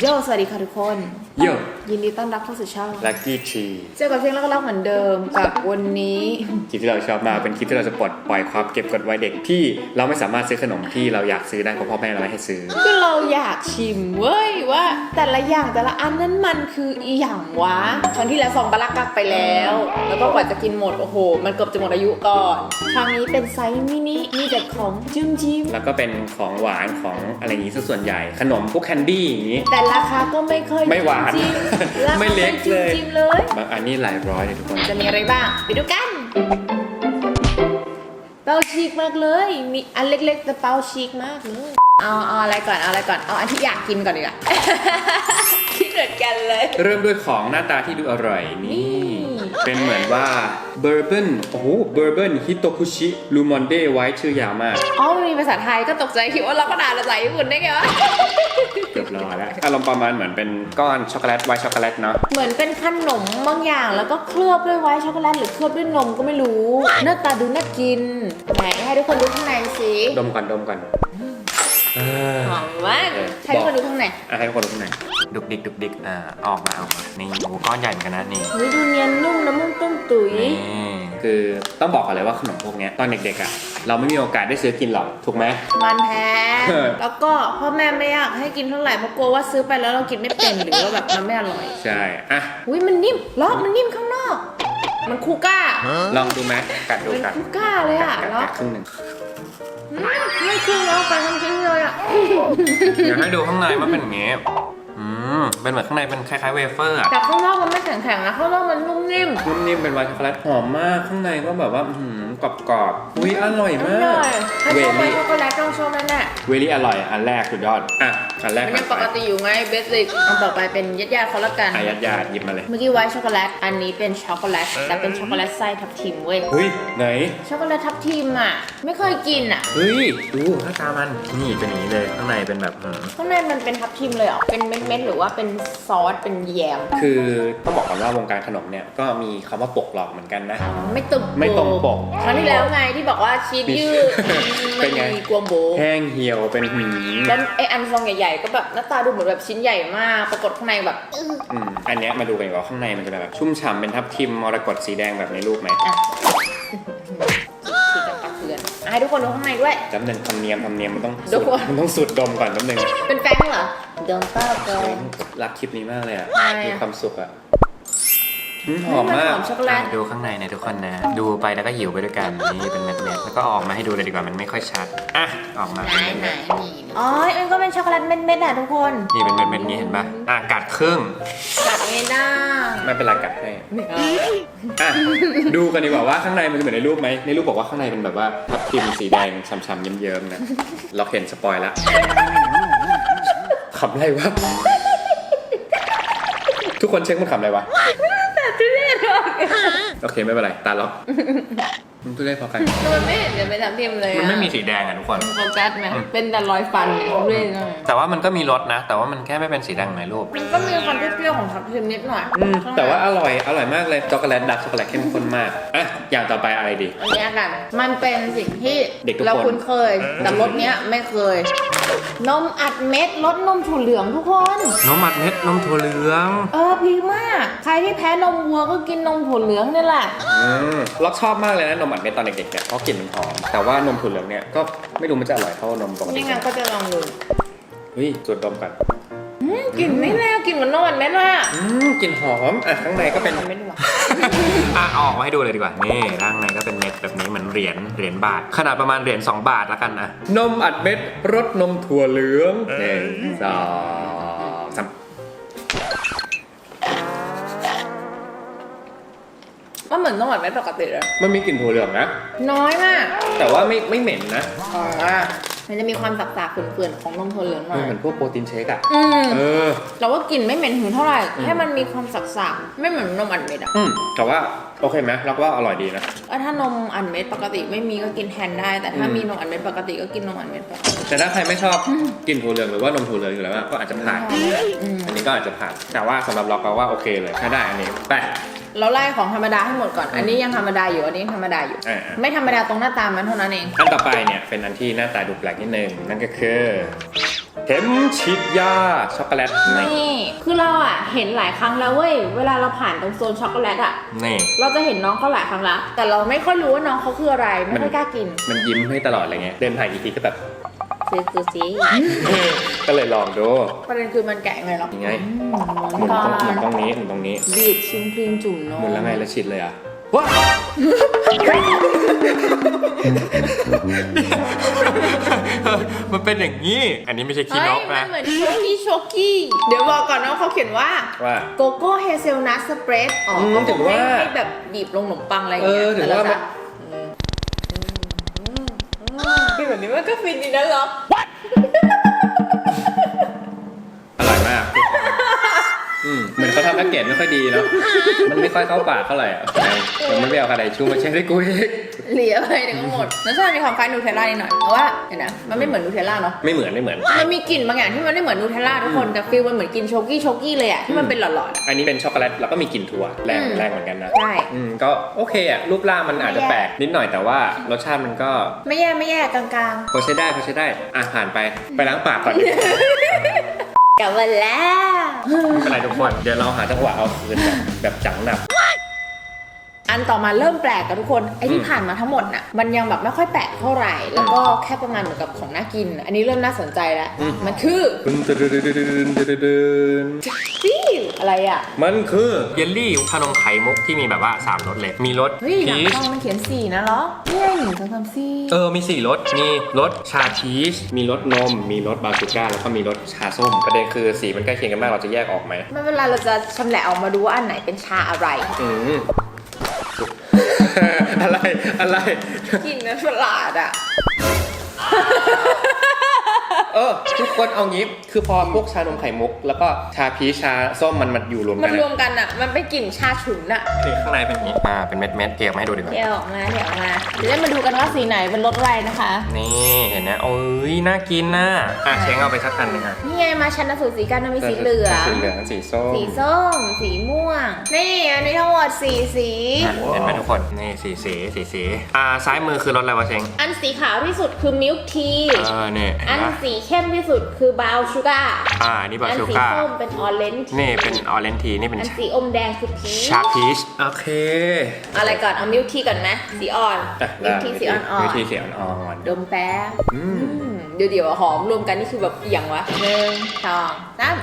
โยสวัสดีค่ะทุกคน โยยินดีต้อนรับเข้าสู่ช่องลัคกี้ทีเจอกับเพลงรักๆเหมือนเดิมกับวันนี้คลิปที่เราชอบมากเป็นคลิปที่เราจะปลดปล่อยความเก็บกดไว้เด็กที่เราไม่สามารถซื้อขนมที่เราอยากซื้อได้เพราะพ่อแม่เราไม่ให้ซื้อ คือเราอยากชิมเว้ยว่า แต่ละอย่างแต่ละอันนั้นมันคืออีหยังวะครั้งที่แล้วซองปลาลักกักไปแล้ว แล้วก็กว่าจะกินหมดโอ้โห มันเกือบจะหมดอายุก่อนครั้งนี้เป็นไซส์มินิมีแต่ของจิ้มจิ้มแล้วก็เป็นของหวานของอะไรอย่างนี้ซะส่วนใหญ่ขนมพวกแคนดี้อย่างนี้แต่ราคาก็ไม่เคยไม่หวานจิ้มๆราคาไม่เล็กเลยจิ้มๆเลยบางอันนี้หลายร้อยเลยทุกคน จะมีอะไรบ้าง ไปดูกันเป้าชิคมากเลย มีอันเล็กๆแต่เป้าชิคมากเลยเอาเอาอะไรก่อนเอาอะไรก่อนเอาอันที่อยากกินก่อนดีกว่าคิดเหมือนกันเลย เริ่มด้วยของหน้าตาที่ดูอร่อยนี่นี่ เป็นเหมือนว่าเบอร์เบิลโอ้โหเบอร์เบิลฮิโตคุชิลูมอนเดไว้ชื่อยาวมาก อ๋อมันมีภาษาไทยก็ตกใจคิดว่าเราก็ด่าภาษาญี่ปุ่นได้ไงวะ เกือบรอแล้วอารมณ์ประมาณเหมือนเป็นก้อนช็อกโกแลตไวท์ช็อกโกแลตเนาะเหมือนเป็นขนมบางอย่างแล้วก็เคลือบด้วยไวท์ช็อกโกแลตหรือเคลือบด้วยนมก็ไม่รู้หน้าตาดูน่ากินไหนให้ทุกคนดูข้างในสิดมก่อนดมก่อน เออหอมมากเออให้ทุกคนดูข้างในอะให้คนดูข้างในดุกดิกดุกดิกอ่าออกมาออกมานี่โอ้ก้อนใหญ่เหมือนกันนะนี่เฮ้ยดูเนียนนุ่มน้ำมันต้มตุ๋ยนี่คือต้องบอกก่อนเลยว่าขนมพวกเนี้ยตอนเด็กๆอะเราไม่มีโอกาสได้ซื้อกินหรอกถูกไหมมันแพงเออแล้วก็พ่อแม่ไม่อยากให้กินเท่าไหร่เพราะกลัวว่าซื้อไปแล้วเรากินไม่เป็นหรือว่าแบบมันไม่อร่อย ใช่อะอุ้ยมันนิ่มลอกมันนิ่มข้างนอก มันคูก้าลองดูไหมกัดดูเป็นกัดคูก้าเลยอะกัดแล้วกัดครึ่งหนึ่งไม่ครึ่งแล้วกันทั้งชิ้นเลยอะเดี๋ยวให้ดูข้างในว่าเป็นอย่างงี้อืมเป็นเหมือนข้างในเป็นคล้ายๆเวเฟอร์อะแต่ข้างนอกมันไม่แข็งๆนะข้างนอกมันนุ่มนิ่ม นุ่มนิ่มเป็นไวท์ช็อกโกแลตหอมมากข้างในก็แบบว่าอื้อหือ กรอบๆ อุ้ยอร่อยอมากร่อยถ้าเวชอบไปลี่ช็อกโกแลตต้องชอบแน่เวลี่อร่อย อันแรกสุดยอด อะ อันแรๆกมันผ่ายันงไปปกติอยู่ไงเบสิกอันต่อไปเป็นญาติๆเขาละกันอายัดยาดหยิบมาเลย เมื่อกี้ไวท์ช็อกโกแลต อันนี้เป็นช็อกโกแลต แต่เป็นช็อกโกแลตไส้ทับทิมเว้ย เฮ้ย ไหน ช็อกโกแลตทับทิมอะ ไม่เคยกินอะ เฮ้ยดูหน้าตามัน นี่เป็นอย่างนี้เลย ข้างในเป็นแบบอืมข้างในมันเป็นทับทิมเลยเหรอ เป็นเม็ดๆหรือว่าเป็นซอส เป็นแยม คือต้องบอกก่อนว่าวงการขนมเนี่ยก็มีคำว่าปกหลอกเหมือนกันนะ ไม่ตรงไม่ตรงปกครั้งที่แล้วไงที่บอกว่าชีสยืดเป็นไง มีกวมโบแห้งเหี่ยวเป็นหืมแล้วไออันซองใหญ่ๆ ก็แบบหน้าตาดูเหมือนแบบชิ้นใหญ่มาก ปรากฏข้างในแบบอื้ออืมอันเนี้ยมาดูกันดีกว่าข้างในมันจะแบบชุ่มฉ่ำเป็นทับทิมมรกตสีแดงแบบในรูปไหมอะชีสกับตะเกือนอะให้ทุกคนดูข้างในด้วย จำหนึ่งธรรมเนียมธรรมเนียมมันต้องดูสูดก่อน มันต้องสูดดมก่อนจำหนึ่งเป็นแป้งเหรอเดิมเป้าเดิมรักคลิปนี้มากเลยอะทำไมอะมีความสุขอะอืม หอมมากหอมช็อกโกแลตดูข้างในนะทุกคนนะ ดูไปแล้วก็หิวไปด้วยกันนี่เป็นเม็ดๆแล้วก็ออกมาให้ดูเลยดีกว่ามันไม่ค่อยชัดอะออกมาไหนไหนนี่อ๋อมันก็เป็นช็อกโกแลตเม็ดๆอะทุกคนนี่เป็นเม็ดๆนี้เห็นปะอะกัดครึ่งกัดไม่ได้ไม่เป็นไรกัดให้ไม่เอาอะดูกันดีกว่าว่าข้างในมันจะเหมือนในรูปไหมในรูปบอกว่าข้างในเป็นแบบว่าทับทิมสีแดงช้ำๆเยิ้มๆนะเราเห็นสปอยแล้วขำอะไรวะทุกคนเช็คมันขำอะไรวะแต่ทุเรศมาก โอเคไม่เป็นไรตาล็อก มันทุเรศพอกัน มันไม่เห็นจะเป็นทับทิมเลยอะมันไม่มีสีแดงอะทุกคน โฟกัสไหมเป็นแต่รอยฟันทุเรศมากแต่ว่ามันก็มีรสนะ แต่ว่ามันแค่ไม่เป็นสีแดงในรูป มันก็มีความเปรี้ยวๆของทับทิมนิดหน่อยอืมข้งในแต่ว่าอร่อย อร่อยมากเลยช็อกโกแลตดักช็อกโกแลตเข้มข้นมาก อะ อย่างต่อไปอะไรดี อันเนี้ยกัน มันเป็นสิ่งที่เด็กทุกคน เราคุ้นเคย แต่รสเนี้ยไม่เคย นมอัดเม็ดรสนมถั่วเหลืองทุกคน นมอัดเม็ดนมถั่วเหลืองเออพีคมาก ใครที่แพ้นมวัวก็กินนมถั่วเหลืองนี่แหละ อืมล็อกชอบมากเลยนะนมอัดเม็ดตอนเด็กๆเนี่ยเพราะกลิ่นมันหอม แต่ว่านมถั่วเหลืองเนี่ยก็ไม่รู้มันจะอร่อยเท่านมปกตินี่ไงก็จะลองดูเฮ้ยสูดดมก่อนอืมกลิ่นไม่แรงกลิ่นเหมือนนมอัดเม็ดเลยอะอืมกลิ่นหอมอะข้างในก็เป็นอัดเม็ดดีกว่าอะเอาออกมาให้ดูเลยดีกว่า นี่ข้างในก็เป็นเม็ดแบบนี้เหมือนเหรียญเหรียญบาท ขนาดประมาณเหรียญ2บาทแล้วกันนะนมอัดเม็ดรสนมถั่วเหลืองหนึ่งสอง มันเหมือนนมอัดเม็ดปกติเลย มันมีกลิ่นถั่วเหลืองนะ น้อยมากแต่ว่าไม่ไม่เหม็นนะอ๋อมันจะมีความสักๆเฟื่อนๆของนมถั่วเหลืองหน่มัอนยเหมือนพวกโปรตีนเชคอะอืมเออแต่ว่ากลิ่นไม่เหม็นถึงเท่าไหร่แค่มันมีความสักๆไม่เหมือนนมอัดเม็ดอะอืมแต่ว่าโอเคไหมเราก็ว่าอร่อยดีนะว่าถ้านมอัดเม็ดปกติไม่มีก็กินแทนได้ แต่ถ้าอืม มีนมอัดเม็ดปกติก็กินนมอัดเม็ดไปแต่ถ้าใครไม่ชอบกลิ่นถั่วเหลืองหรือว่านมถั่วเหลืองอยู่แล้วอะก็อาจจะผ่าน อืม อันนี้ก็อาจจะผ่าน แต่ว่าสำหรับเราก็ว่าโอเคเลยถ้าได้อันนี้ไป เราไล่ของธรรมดาให้หมดก่อน อันนี้ยังธรรมดาอยู่ อันนี้ยังธรรมดาอยู่ อ่า ไม่ธรรมดาตรงหน้าตามันเท่านั้นเองอันต่อไปเนี่ยเป็นอันที่หน้าตาดูแปลกนิดนึงนั่นก็คือเข็มฉีดยาช็อกโกแลตนี่นี่ คือเราอะเห็นหลายครั้งแล้วเว้ย เวลาเราผ่านตรงโซนช็อกโกแลตอะ นี่ เราจะเห็นน้องเขาหลายครั้งละแต่เราไม่ค่อยรู้ว่าน้องเขาคืออะไร ไม่ค่อยกล้ากิน มันยิ้มให้ตลอดเลยไงเดินผ่านอีกทีก็แบบ ซื้อซื้อซีก็เลยลองดูประเด็นคือมันแกะไงหรอยังไงอืมหมุนตรงหมุนตตรงนี้หมุนตรงนี้บีบชิมครีมจุ่มนมหมุนแล้วไงแล้วฉีดเลยอะว้ามันเป็นอย่างนี้ อันนี้ไม่ใช่ขี้เฮ้นยกมันนะเหมือนโชกี้โชกี้ เดี๋ยวบอกก่อนนะว่าเขาเขียนว่าว่า โกโก้เฮเซลนัทสเปรดอ๋ออืมก็ถึงว่าให้ให้แบบบีบลงขนมปังอะไรอย่างเงี้ยเออถึงว่ามัน แบบนี้มันก็ฟินดีนะเหรออ อืมเหมือนเขาทำแพ็กเกจไม่ค่อยดีเนาะมันไม่ค่อยเข้าปากเท่าไหร่อะมันไม่ไปเอากระไดชูมาเช็ดให้กูอีกเหลียไปเดี๋ยวก็หมดรสชาติมีความคล้ายนูเทลล่านิดหน่อยเพราะว่าเห็นนะมันไม่เหมือนนูเทลล่าเนาะไม่เหมือนไม่เหมือน มันมีกลิ่นบางอย่างที่มันไม่เหมือนนูเทลล่าทุกคนแต่ฟิลมันเหมือนกินโชกี้โชกี้เลยอะที่มันเป็นหลอดๆอะอันนี้เป็นช็อกโกแลตแล้วก็มีกลิ่นถั่วแรงอืมแรงเหมือนกันนะใช่อืมก็โอเคอะรูปร่างมันอาจจะไม่แย่แปลกนิดหน่อยแต่ว่ารสชาติมันก็ไม่แย่ไม่แย่กลางพอใช้ได้พอใช้ได้อะผ่านไปไปล้างปากก่อนๆกลับมาแล้ว ไม่เป็นไรทุกคน เดี๋ยวเราหาจังหวะเอาคืนแบบแบบจังหนัก อันต่อมาเริ่มแปลกกับทุกคนไอ้ที่อืมผ่านมาทั้งหมดน่ะมันยังแบบไม่ค่อยแปลกเท่าไหร่ แล้วก็แค่ประมาณเหมือนกับของน่ากิน อันนี้เริ่มน่าสนใจแล้วอืมมันคือดึนดึนดึนดึนดึนดึนดึนฟิวอะไรอะ มันคือเยลลี่ขนมไข่มุกที่มีแบบว่า3รสเลยมีรสเฮ้ยหนังพีชกล้องมันเขียนสี่นะเหรอนี่ไงหนึ่งสองสามสี่เออมี4รสมีรสชาพีชมีรสนม มีรสบาชูก้าแล้วก็มีรสชาส้มประเด็นคือสีมันใกล้เคียงกันมากเราจะแยกออกไหมไม่เป็นไรเราจะชำแหละออกมาดูว่าอันไหนเป็นชาอะไรอืม อะไรอะไรกลิ่นนะฉลาดอะ ออ ทุกคนเอางี้ คือพอพวกชานมไข่มุก แล้วก็ชาพีชชาส้มมันมันอยู่รวมมักันนรวมกันอะ มันเป็นกลิ่นชาฉุนอะ นี่ข้างในเป็นอย่างนี้อ่าเป็นเม็ดเม็ดๆเกลี่ยมาให้ดูดีกว่า เดี๋ยวออกมาเดี๋ยวออกมาเดี๋ยวได้มาดูกันว่าสีไหนเป็นรสอะไรนะคะ นี่เห็นนะโอ้ยน่ากินนะอะเช้งเอาไปสักอันหนึงอะนี่ไงมาชันสูตรสีกันมันมีสีเหลือง สีเหลืองสีส้มสีส้ม สีม่วง นี่อันนี้ทั้งหมดสีสี อะเห็นไหมทุกคนนี่สีสีสีสีอ่าซ้ายมือคือรสอะไรวะเช้งอันสีขาวที่สุดคือมิลค์ที เออเนี่ยอัเห็นนปะสีเข้มที่สุดคือบราวน์ชูการ์อ่าอันนี่บาอันชูสีก้าส้มเป็นออเรนจ์นี่เป็นออเรนทีนี่เป็นอันสีอมแดงคือพีชชาพีชโอเคอะไรก่อน เอามิลค์ทีก่อนไหมสีอ่อนอะมิลค์ทีสีอ่อนมิลค์ทีสีอ่อนๆดมแป๊บๆอืมอืมเดี๋ยวเดี๋ยวหอมรวมกันนี่คือแบบเอียงวะหนึ่งสองสาม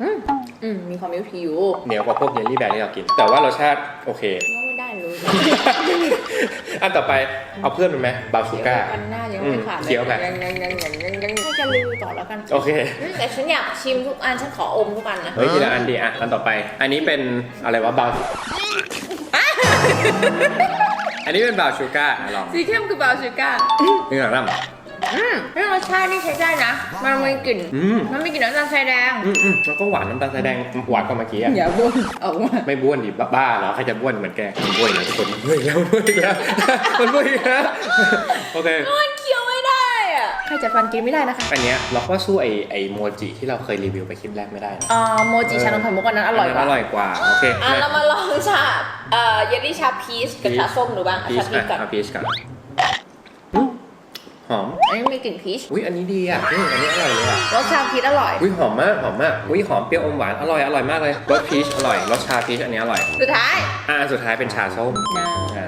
อืมอืมมีความมิลค์ทีอยู่เหนียวกว่าพวกเยลลี่แบร์ที่เรากิน แต่ว่ารสชาติโอเค ก็ไม่ได้เลย อันต่อไปเอาเพื่อนเป็นไหมบาชูก้าอันหน้ายังไม่ขาดเลยอืมเคี้ยวไปยังยังยังยังยังยังให้กันรีวิวต่อแล้วกันโอเคอืมแต่ฉันอยากชิมทุกอันฉันขออมทุกอันนะเฮ้ยทีละอันดีอะอันต่อไป อันนี้เป็นอะไรวะบาวอันนี้เป็นบาวชูก้าอะลองสีเข้มคือบราวน์ชูการ์นี่หลังน้ำ อืมเรื่องรสชาตินี่ใช้ได้นะ มันมีกลิ่น อืมมันมีกลิ่นน้ำตาลทรายแดง อืมอืมแล้วก็หวานน้ำตาลทรายแดงหวานกว่าเมื่อกี้อะอย่าบ้วนออกมาไม่บ้วนดิบ้าบ้าเหรอใครจะบ้วนเหมือนแกมันบ้วนแล้วทุกคนมันบ้วนอีกแล้วมันบ้วนอีกแล้วมันบ้วนอีกแล้วโอเค มันเคี้ยวไม่ได้อะใครจะฟันกินไม่ได้นะคะอันเนี้ยเราก็สู้ไอไอโมจิที่เราเคยรีวิวไปคลิปแรกไม่ได้นะอ่าโมจิชานมไข่มุกอันนั้นอร่อยกนว่านั้นอร่อยกว่าโอเคอะเรามาลองชาเอ่อเยลลี่ชาพีชกับชาส้มดูบ้างอะพีชชาพีชก่อน อะพีชก่อนอืม หอม อันนี้มีกลิ่นพีช อุ้ยอันนี้ดีอะอืมอันนี้อร่อยเลยอะรสชาพีชอร่อย อุ้ยหอมมากหอมมากอุ้ยหอมเปรี้ยวอมหวานอร่อยอร่อยมากเลยรสพีชอร่อยรสชาพีชอันนี้อร่อย สุดท้าย อ่าอันสุดท้ายเป็นชาส้มน้อ่าคุณดูไม่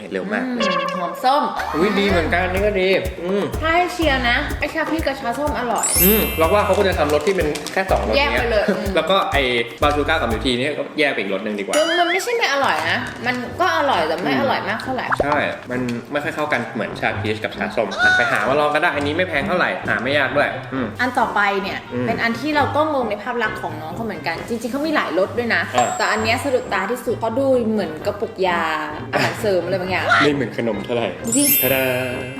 เห็นเร็วำมากอืมหอมส้ม อุ้ยดีเหมือนกันอันนี่ก็ดี อืมถ้าให้เชียร์นะ ไอชาพีชกับชาส้มอร่อย อืมเราว่าเขาก็จะทำรสที่เป็นแค่สองรสแยกนี้ไปเลยอืม แล้วก็ไอ้บาชูก้ากับมิวทีเนี่ยก็แยกไปอีกรสหนึ่งดีกว่า คือมันไม่ใช่ไม่อร่อยนะ มันก็อร่อยแต่ไม่อร่อยมากเท่าไหร่ ใช่ มันไม่ค่อยเข้ากันเหมือนชาพีชกับชาส้มอะไปหามาลองก็ได้ อันนี้ไม่แพงเท่าไหร่ หาไม่ยากด้วย อืม อันต่อไปเนี่ย อืมเป็นอันที่เราก็งงในภาพลักษณ์ของน้องเขาเหมือนกัน จริงๆเขามีหลายรสด้วยนะ อ่า แต่อันเนี้ยสะดุดตาที่สุดเพราะดูเหมือนกระปุกยาอาหารเสริมอะไรบางอย่าง ไม่เหมือนขนมเท่าไหร่ดูดิทาดา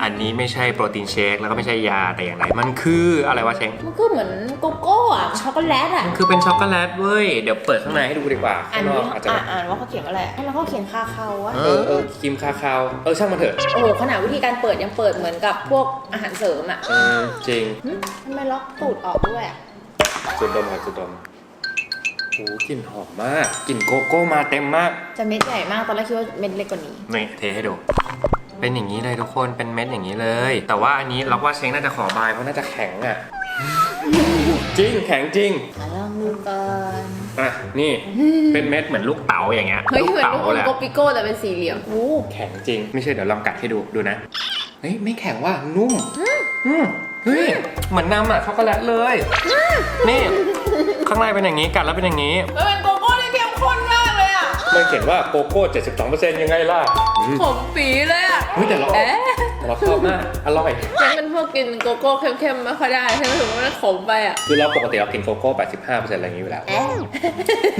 อันนี้ไม่ใช่โปรตีนเชคแล้วก็ไม่ใช่ยาแต่อย่างไรมันคืออะไรวะเชงมันก็เหมือนโกโก้อะช็อกโกแลตอะมันคือเป็นช็อกโกแลตเว้ยเดี๋ยวเปิดข้างในให้ดูดีกว่าอ่าข้านงนนี้อกอาจจะอ่านอ่านว่าเขาเขียนว่าอะไรแล้วเขาเขียนคาคาวอะเออเออครีมคาคาวเออช่างมันเถอะโอ้โหขนาดวิธีการเปิดยังเปิดเหมือนกับพวกอาหารเสริมอะอืมจริงหึทำไมล็อกตูดออกด้วยอะจุดดมค่ะจุดดม โอ้กลิ่นหอมมากกลิ่นโกโก้มาเต็มมาก จะเม็ดใหญ่มากตอนแรกคิดว่าเม็ดเล็กกว่านี้นี่เทให้ดู เป็นอย่างนี้เลยทุกคนเป็นเม็ดอย่างนี้เลย แต่ว่าอันนี้ล็อกว่าเช้งน่าจะขอบายเพราะน่าจะแข็งอะ จริงแข็งจริงมาลองดูก่อนอะนี่เป็นเม็ดเหมือนลูกเต๋าอย่างเงี้ยเฮ้ยเหมือนเต๋าลูกอมแหละโกปิโก้แต่เป็นสี่เหลี่ยมโอ้แข็งจริง ไม่ใช่เดี๋ยวลองกัดให้ดูดูนะเฮ้ยไม่แข็งว่ะนุ่มอืมเฮ้ยเหมือนน้ำอะช็อกโกแลตเลยนี่ ข้างในเป็นอย่างนี้กัดแล้วเป็นอย่างนี้ มันเป็นโกโก้ที่เข้มข้นมากเลยอะมันเขียนว่าโกโก้ 72%ยังไงล่ะอืมผมปีเลยอะ เฮ้ยแต่เรา เอ๊ะแต่ เราชอบมาก อร่อย ฉันเป็นพวกกินโกโก้เข้มๆไม่ค่อยได้ฉันรู้สึกว่ามันขมไปอะ คือเราปกติเรากินโกโก้ 85%อะไรอย่างนี้อยู่แล้วเอ๊ะ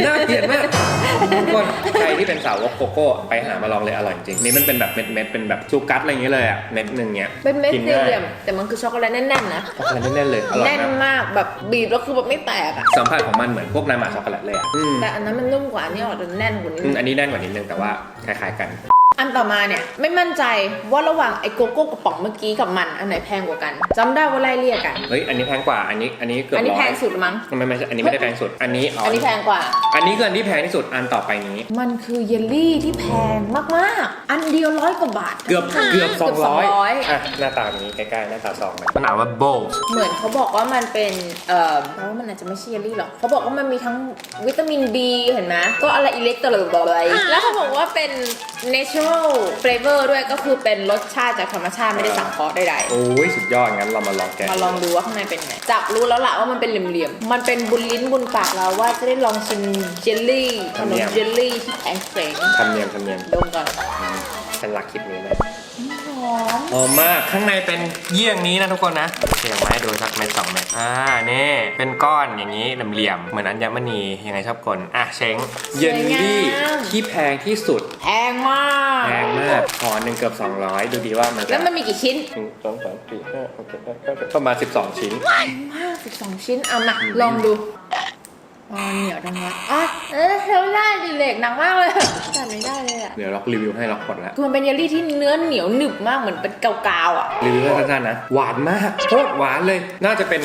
น่าเกลียดมากทุกคนใครที่เป็นสาวกโกโก้ไปหามาลองเลยอร่อยจริง นี่มันเป็นแบบเม็ดๆเป็นแบบซูกัสอะไรอย่างนี้เลยอะ เม็ดหนึ่งเนี้ยเป็นเม็ดกิสี่ง่ายเหลี่ยมแต่มันคือช็อกโกแลตแน่นๆนะ ช็อกโกแลตแน่นๆเลย อร่อยแน่นมากมากแบบบีบแล้วคือแบบไม่แตกอะ สัมผัสของมันเหมือนพวกน้ำหมาช็อกโกแลตเลยอะอืมแต่อันนั้นมันนุ่มกว่าอันนี้ออกจะแน่นกว่านี้อืมอันนี้แน่นกว่านิดนึงแต่ว่าคล้ายๆกัน อันต่อมาเนี่ยไม่มั่นใจว่าระหว่างไอ้โกโก้กระป๋องเมื่อกี้กับมันอันไหนแพงกว่ากันจำได้ว่าไล่เรียกกัน เฮ้ย อันนี้แพงกว่า อันนี้ อันนี้เกือบอันนี้ร้แพอยงสุดมั้ง ไม่ไม่ใช่อันนี้ไม่ได้แพงสุด อันนี้อันนี้แพงกว่า อันนี้คืออันที่แพงที่สุด อันต่อไปนี้ มันคือเยลลี่ที่แพงมากๆ อันเดียวร้อยกว่าบาท เกือบ เกือบเกือบ200 200 อะ หน้าตาแบบนี้ใกล้ๆ หน้าตาซองมันมันอ่านว่า bold เหมือนเขาบอกว่ามันเป็น เอ่อแปลว่ามันอาจจะไม่ใช่เยลลี่หรอกเขาบอกว่ามันมีทั้งวิตามิน B เห็นไหมก็อะไรอิเล็กโทรไลต์แล้วเขาบอกว่าเป็น natural flavor ด้วยก็คือเป็นรสชาติจากธรรมชาติไม่ได้สังเคราะห์ใดโอ้ยสุดยอดงั้นเรามาลองแกะๆ มาลองดูว่าข้างในเป็นไงจับรู้แล้วล่ะว่ามันเป็นเหลี่ยมๆ มันเป็นบุญลิ้นบุญปากเราว่าจะได้ลองชิมเจลลี่ขนมเจลลี่ที่แข็งแกร่งทำเนียมทำเนียมดมก่อน ฉันรักคลิปนี้เลยหอ มหอมมากข้างในเป็นเยี่ยงนี้นะทุกคนนะเสียงไม้ดูสักเม็ดสองเม็ดอ่านี่เป็นก้อนอย่างนี้เหลี่ยมๆเหมือนอัญมณียังไงชอบกลอะเช้งเยลลี่ที่แพงที่สุดแพงมากแพงมากห่อหนึ่งเกือบ200 ดูดีว่ามันจะแล้วมันมีกี่ชิ้นหนึ่งสองสามสี่ห้าหกเจ็ดแปดเก้าสิบประมาณ12 ชิ้นมากสิบสองชิ้นเอามาลองดู อ๋อเหนียวดังวะอะเออเทลได้ดิเหล็กหนักมากเลยจัดไม่ได้เลยอะเดี๋ยวเรารีวิวให้เรากดแล้วคือมันเป็นเยลลี่ที่เนื้อเหนียวหนึบมากเหมือนเป็นกาวๆอะรีวิวให้สั้นๆนะหวานมากโคตรหวานเลย น่าจะเป็น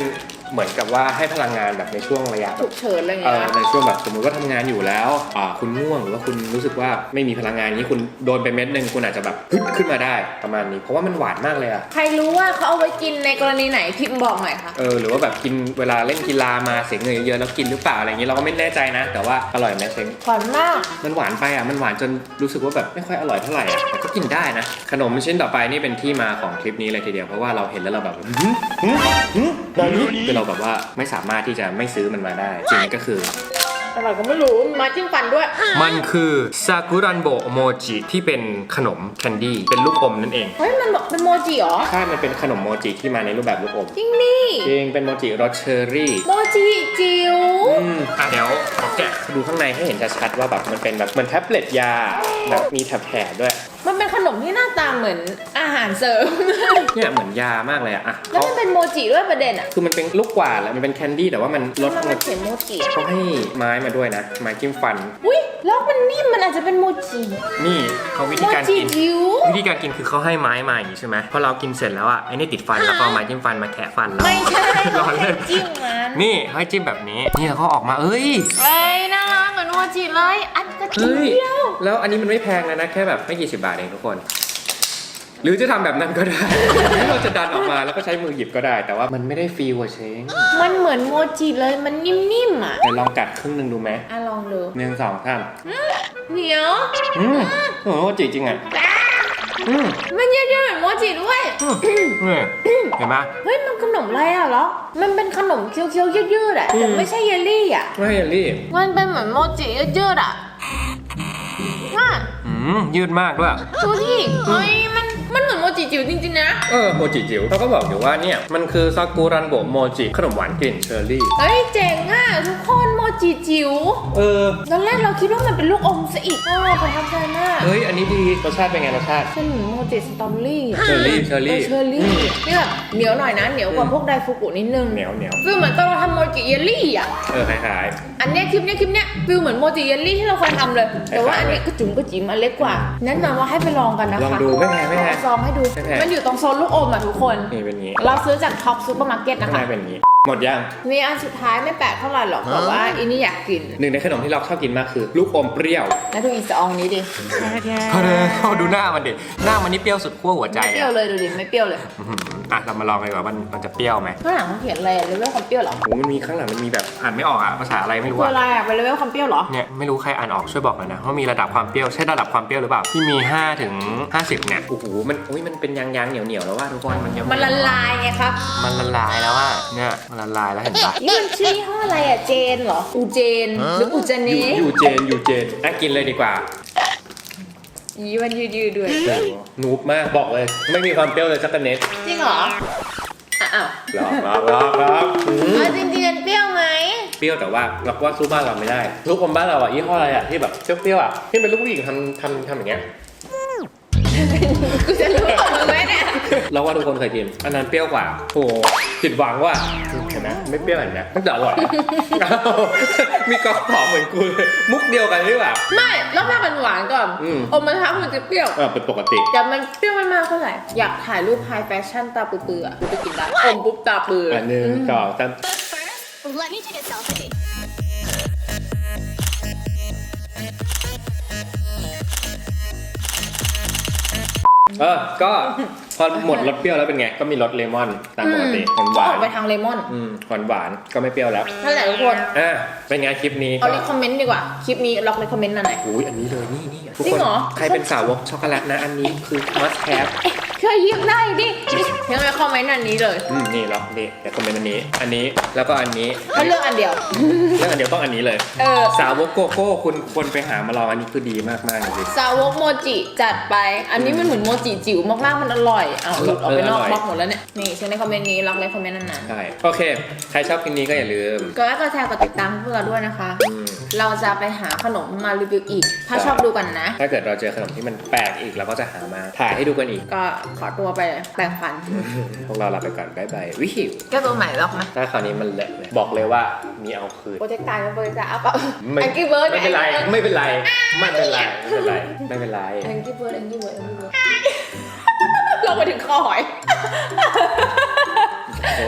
เหมือนกับว่าให้พลังงานแบบในช่วงระยะแบฉุบกเฉินอะไรอย่างเอเงี้อย ในช่วงแบบสมมติว่าทำงานอยู่แล้วอ่าคุณง่วงหรือว่าคุณรู้สึกว่าไม่มีพลังงานนี้คุณโดนไปเม็ดหนึ่งคุณอาจจะแบบฮึดขึ้นมาได้ประมาณนี้ เพราะว่ามันหวานมากเลยอะใครรู้ว่าเขาเอาไว้กินในกรณีไหนพิมพ์บอกหน่อยค่ะเออหรือว่าแบบกินเวลาเล่นกีฬามาเสียเงินเยอะๆแล้วกินหรือเปล่าอะไรอย่างนี้เราก็ไม่แน่ใจนะ แต่ว่าอร่อยไหมเซ็งหวานมากมันหวานไปอะ มันหวานจนรู้สึกว่าแบบไม่ค่อยอร่อยเท่าไหร่อะแต่ก็กินได้นะ ขนมชิ้นต่อไปนี่เป็นที่มาของคลิปนี้เลยทีเดียว เพราะว่าเราเห็นแล้วเราแบบหืมหืมหืมแบบนี้ คือเราแบบว่าไม่สามารถที่จะไม่ซื้อมันมาได้จริงๆก็คืออร่อยก็ไม่รู้มาจิ้มฟันด้วย มันคือซากุรันโบโมจิที่เป็นขนมแคนดี้เป็นลูกอมนั่นเองเฮ้ยมันบอกเป็นโมจิเหรอใช่มันเป็นขนมโมจิที่มาในรูปแบบลูกอมจริงดิจริงเป็นโมจิรสเชอร์รี่โมจิจิ๋วอืมอะเดี๋ยวขอแกะดูข้างในให้เห็นชัดๆว่าแบบมันเป็นแบบเหมือนแท็บเล็ตยาแบบมีแถบๆด้วย มันเป็นขนมที่หน้าตา เหมือนอาหารเสริม เนี่ยเหมือนยามากเลยอะอะแล้วเขามันเป็นโมจิด้วยประเด็นอะคือมันเป็นลูกกวาดแหละมันเป็นแคนดี้แต่ว่ามันรสมันโมมาจิเขียนโมจิเขาให้ไม้มาด้วยนะ ไม้จิ้มฟัน อุ้ยแล้วมันนิ่มมันอาจจะเป็นโมจินี่เขาวิโมธีการจิกิน จิ๋ววิธีการกินคือเขาให้ไม้มาอย่างนี้ใช่ไหมพอเรากินเสร็จแล้วอะไอ้นี่ติดฟันแล้วก็เอาไม้จิ้มฟันมาแคะฟันเราไม่ใช่ร้อนเล่นจิ้มมันนี่ให้จิ้มแบบนี้นี่แล้วเขาออกมาเอ้ย เอ้ยน่ารักเหมือนโมจิเลยอันก็จิ๋วเฮ้ยเดียวแล้วอันนี้มันไม่แพงเลยนะ แค่แบบไม่กี่สิบบาทเองทุกคน หรือจะทำแบบนั้นก็ได้ หรือเราจะดันออกมาแล้วก็ใช้มือหยิบก็ได้ แต่ว่ามันไม่ได้ฟีลอะเชงมันเหมือนโมจิเลยมันนิ่มๆอะเดี๋ยวลองกัดครึ่งหนึ่งดูไหมอะลองดูหนึ่งสองสามเหนียวอืมโอ้โหจริงจริงอะอืมมันเยอะๆเหมือนโมจิด้วย อืมเนี่ยเห็นไหม เฮ้ยมันขนมอะไรอะเหรอ มันเป็นขนมเคี้ยวๆยืดๆอะแต่อืม ไม่ใช่เยลลี่อะ ไม่เยลลี่มันเป็นเหมือนโมจิยืดๆอะน่ะอืมยืดมากด้วย ดูที่เฮ้ย จิจิ๋วจริงๆนะ เออโมจิจิ๋วเขาก็บอกอยู่ว่าเนี่ย มันคือซากุรันโบะโมจิขนมหวานกลิ่นเชอร์รี่เฮ้ยเจ๋งอะทุกคนโมจิจิ๋วเออตอนแรกเราคิดว่ามันเป็นลูกอมซะอีกโอ้ประทับใจมากเฮ้ยอันนี้ดีรสชาติเป็นไงรสชาติเป็นเหมือนโมจิสตรอเบอรี่อะเชอร์รี่เชอร์รี่เชอร์รี่นี่แบบเหนียวหน่อยนะเหนียวกว่าพวกไดฟุกุนิดนึงเหนียวเหนียวฟิลเหมือนตอนเราทำโมจิเยลลี่อะเออคล้ายอันเนี้ยคลิปเนี้ยคลิปเนี้ยฟิลเหมือนโมจิเยลลี่ที่เราเคยทำเลย แต่ว่าอันนี้ก็จุ๋มก็จิ๋มอันเล็กกว่าแนะนำว่าให้ไปลองกันนะคะลองดูไม่แพงไม่แพงซองให้ดูไม่แพงมันอยู่ตรงโซนลูกอมอะทุกคนๆนี่เป็นอย่างนี้เราซื้อจากท็อปซูเปอร์มาร์เก็ตข้านะงในคะ เป็นอย่างนี้ หมดยัง มีอันสุดท้ายไม่แปลกเท่าไหร่หรอกแต่ว่าอินี่อยากกินหนึ่งในขนมที่เราชอบกินมากคือ ลูกอมเปรี้ยว แล้วดูอีสอองนี้ดิพอเด้อดูหน้ามันดิ หน้ามันนี่เปรี้ยวสุดขั้วหัวใจไม่เปเลยรี้ยวเลยดูดิไม่เปรี้ยวเลยอื้อหืออะเรามาลองกันดีกว่ามันมันจะเปรี้ยวไหมข้างหลังเขาเขียนอะไรเลเวลความเปรี้ยวเหรอโอ้มันมีข้างหลังมันมีแบบอ่านไม่ออกอะภาษาอะไรไม่รู้คืออะอะไรอะเป็นเลเวลความเปรี้ยวเหรอเนี่ยไม่รู้ใครอ่านออกช่วยบอกหน่อยนะว่ามีระดับความเปรี้ยวใช่ระดับความเปรี้ยวหรือเปล่าที่มี5ถึง50เนี่ยโอ้โหมันอุ้ยมันเป็นยางๆเหนียวๆแล้วว่าทุกคนมันยังมันละลายไงครับ มันละลายแล้วว่าเนี่ยมันละลายแล้วเห็นปะนี่มันชื่อยี่ห้ออะไรอะเจนเหรออูเจนหรืออูเจอนียู่อยู่เจนอยู่เจนอะกินเลยดีกว่ายีมันยืดยืดๆด้วยนูบมากบอกเลย ไม่มีความเปรี้ยวเลยสักเน็ตจริงเหรออะอ้าวหลอกหลอกหลอกหลอกอืมเอาจริงๆมันเปรี้ยวไหมเปรี้ยวแต่ว่าเราว่าสู้บ้านเราไม่ได้ลูกอมบ้านเราอะยี่ห้ออะไรอะที่แบบเปรี้ยวๆอะที่เป็นลูกผู้หญิงทำทำทำอย่างเงี้ย กูจะรู้ของมึงไหมเนี่ยเราว่าทุกคนเคยกิน อันนั้นเปรี้ยวกว่าโอ้โหผิดหวังว่ะเห็นไหมไม่เปรี้ยวเห็นไหมมันจะอร่อยอะอ้าวมีกรอบหอมเหมือนกูเลยมุกเดียวกันหรือเปล่า ไม่รอบแรกมันหวานก่อนอืม อมมันท้ามันจะเปรี้ยวเออเป็นปกติ แต่มันเปรี้ยวไม่มากเท่าไหร่ อยากถ่ายรูปไฮแฟชั่นตาปือๆอะกูไปกินได้อมปุ๊บตาปืออันหนึ่งสองสาม But first, let me take a selfie. เออ ก็พอหมดรสเปรี้ยวแล้วเป็นไง ก็มีรสเลมอนตามปกติหก็วาอนอกไปทางเลมอนๆอืมหวานหวานๆก็ไม่เปรี้ยวแล้วนั่นแหละทุกคน อะเป็นไงคลิปนี้เอาก็รีคอมเมนต์ดีกว่า คลิปนี้ล็อกรีคอมเมนต์อันไหนอุ้ยอันนี้เลยนี่นี่ทุกจริคงนเหรอ ใครเป็นสาวกช็อกโกแลตนะ อันนี้คือ must have ช่วยยิ้มได้ดิเดี๋ยวไปคอมเมนต์อันนี้เลยอืมนี่ล็อกนี่เดี๋ยวคอมเมนต์อันนี้ อันนี้แล้วก็อันนี้ถ้าเลือกอันเดียว เรื่องอันเดียวต้องอันนี้เลย เออ สาวกโกโก้คุณควรไปหามาลองอันนี้คือดีมากมากๆจริง สาวกโมจิจัดไป อันนี้มันเหมือนโมจิจิ๋วมากๆ มันอร่อยอ้าวหลุดออกไปนอกเอออร่อย บล็อกหมดแล้วเนี่ย นี่เช็คในคอมเมนต์นี้ล็อกในคอมเมนต์นั้นๆใช่โอเค ใครชอบคลิปนี้ก็อย่าลืมๆก็แล้วก็แชร์กดติดตามพวกเราด้วยนะคะ อืมเราจะไปหาขนมมารีวิวอีก ถ้าชอบดูกันนะ ถ้าเกิดเราเจอขนมที่มันแปลกอีกเราก็จะหามาถ่ายให้ดูกันอีก ก็ขอตัวไปแปรงฟัน พวกเราลาไปก่อนบ๊ายบายวิหิวแก้ตัวใหม่ล็อกไหมถ้าคราวนี้มันเละเลยบอกเลยว่ามีเอาคืน โปรเจกต์ตายกับโปรเจกต์ตายเอาเปล่าไม่แองกี้เบิร์ดไม่เป็นไรไม่เป็นไรไม่เป็นไรไม่เป็นไรไม่เป็นไร แองกี้เบิร์ดแองกี้เบิร์ดแองกี้เบิร์ดลงไปถึงคอหอยโอ้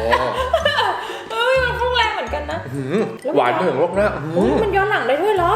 เอ้ยมันพุ่งแรงเหมือนกันนะหืมหวานไปถึงโลกหน้าหืโอ้ยมมันย้อนหลังได้ด้วยเหรอ